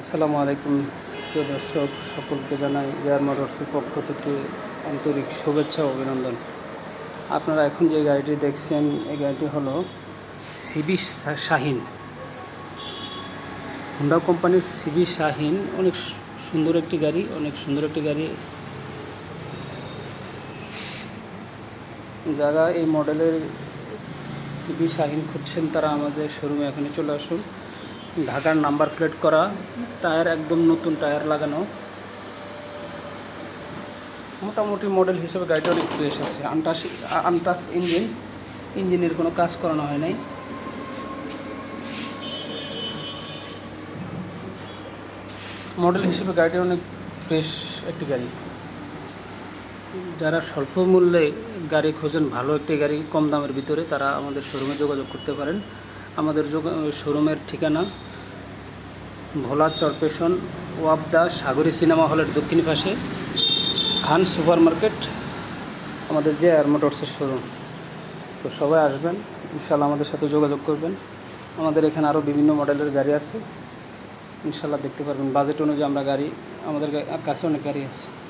আসসালামু আলাইকুম, প্রিয় দর্শক, সকলকে জানাই জয়ার মোটরসের পক্ষ থেকে আন্তরিক শুভেচ্ছা ও অভিনন্দন। আপনারা এখন যে গাড়িটি দেখছেন, এই গাড়িটি হলো সিবি শাহিন। হুন্ডা কোম্পানির সিবি শাহিন, অনেক সুন্দর একটি গাড়ি, অনেক সুন্দর একটি গাড়ি। যারা এই মডেলের সিবি শাহিন খুঁজছেন, তারা আমাদের শোরুমে এখানে চলে আসুন। ঢাকার নাম্বার প্লেট করা, টায়ার একদম নতুন টায়ার লাগানো। মোটামুটি মডেল হিসেবে গাড়িটা অনেক ফ্রেশ আছে। আনটাস আনটাস ইঞ্জিন ইঞ্জিনের কোনো কাজ করানো হয় নাই। মডেল হিসেবে গাড়িটা অনেক ফ্রেশ একটি গাড়ি। যারা স্বল্প মূল্যে গাড়ি খোঁজেন, ভালো একটি গাড়ি কম দামের ভিতরে তারা আমাদের শোরুমে যোগাযোগ করতে পারেন। আমাদের যোগা- শোরুমের ঠিকানা ভোলা চরপেশন, ওয়াবদা সাগরী সিনেমা হলের দক্ষিণ পাশে, খান সুপার মার্কেট আমাদের যে এয়ার মোটরসের শোরুম তো সবাই আসবেন ইনশাল্লাহ আমাদের সাথে যোগাযোগ করবেন। আমাদের এখানে আরও বিভিন্ন মডেলের গাড়ি আছে। ইনশাল্লাহ দেখতে পারবেন। বাজেট অনুযায়ী আমরা গাড়ি, আমাদের কাছে অনেক গাড়ি আছে।